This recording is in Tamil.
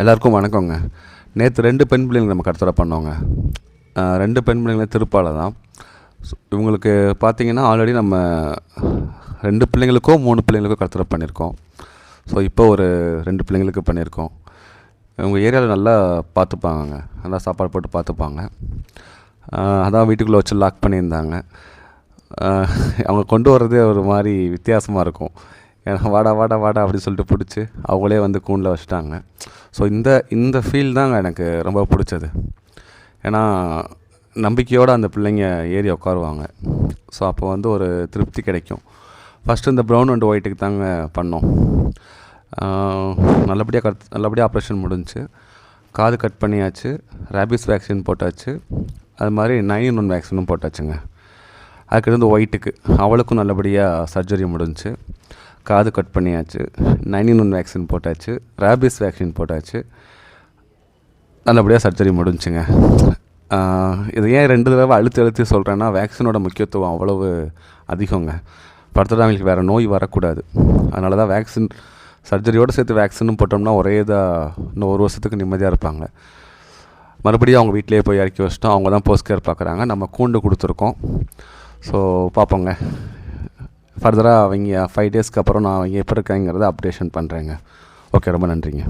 எல்லாருக்கும் வணக்கங்க. நேற்று ரெண்டு பெண் பிள்ளைங்க நம்ம கடத்தலை பண்ணோங்க. ரெண்டு பெண் பிள்ளைங்கள திருப்பாலை தான். இவங்களுக்கு பார்த்தீங்கன்னா ஆல்ரெடி நம்ம ரெண்டு பிள்ளைங்களுக்கோ மூணு பிள்ளைங்களுக்கோ கடத்தலை பண்ணியிருக்கோம் ஸோ இப்போ ஒரு ரெண்டு பிள்ளைங்களுக்கு பண்ணியிருக்கோம் இவங்க ஏரியாவில் நல்லா பார்த்துப்பாங்க நல்லா சாப்பாடு போட்டு பார்த்துப்பாங்க அதான் வீட்டுக்குள்ளே வச்சு லாக் பண்ணியிருந்தாங்க. அவங்க கொண்டு வர்றதே ஒரு மாதிரி வித்தியாசமாக இருக்கும். ஏன்னா வாடா வாடா வாடா அப்படின்னு சொல்லிட்டு பிடிச்சி அவங்களே வந்து கூண்டில் வச்சுட்டாங்க. ஸோ இந்த இந்த ஃபீல் தாங்க எனக்கு ரொம்ப பிடிச்சது. ஏன்னா நம்பிக்கையோடு அந்த பிள்ளைங்க ஏறி உட்காருவாங்க. ஸோ அப்போ வந்து ஒரு திருப்தி கிடைக்கும். ஃபஸ்ட்டு இந்த ப்ரௌன் அண்ட் ஒயிட்டுக்கு தாங்க பண்ணோம். நல்லபடியாக கட் நல்லபடியாக ஆப்ரேஷன் முடிஞ்சுச்சு காது கட் பண்ணியாச்சு ரேபிஸ் வேக்சின் போட்டாச்சு. அது மாதிரி நைன் ஒன் வேக்சினும் போட்டாச்சுங்க. அதுக்கடுத்து ஒயிட்டுக்கு அவளுக்கும் நல்லபடியாக சர்ஜரி முடிஞ்சுச்சு காது கட் பண்ணியாச்சு. நைன்டீன் ஒன் வேக்சின் போட்டாச்சு. ரேபிஸ் வேக்சின் போட்டாச்சு. நல்லபடியாக சர்ஜரி முடிஞ்சுங்க. இதை இது ஏன் ரெண்டு தடவை அழுத்தி அழுத்தி சொல்கிறேன்னா வேக்சினோட முக்கியத்துவம் அவ்வளவு அதிகங்க. படுத்துட்டு அவங்களுக்கு வேறு நோய் வரக்கூடாது. அதனால தான் வேக்சின் சர்ஜரியோடு சேர்த்து வேக்சினும் போட்டோம்னா ஒரே இதாக இன்னும் ஒரு வருஷத்துக்கு நிம்மதியாக இருப்பாங்க. மறுபடியும் அவங்க வீட்டிலேயே போய் இறக்கி வச்சிட்டோம். அவங்க தான் போஸ்ட் கேர் பார்க்குறாங்க. நம்ம கூண்டு கொடுத்துருக்கோம். ஸோ பார்ப்போங்க. ஃபர்தராக அவங்க ஃபைவ் டேஸ்க்கு அப்புறம் நான் அவங்க எப்போ இருக்காங்கிறத அப்டேஷன் பண்ணுறேங்க ஓகே ரொம்ப நன்றிங்க.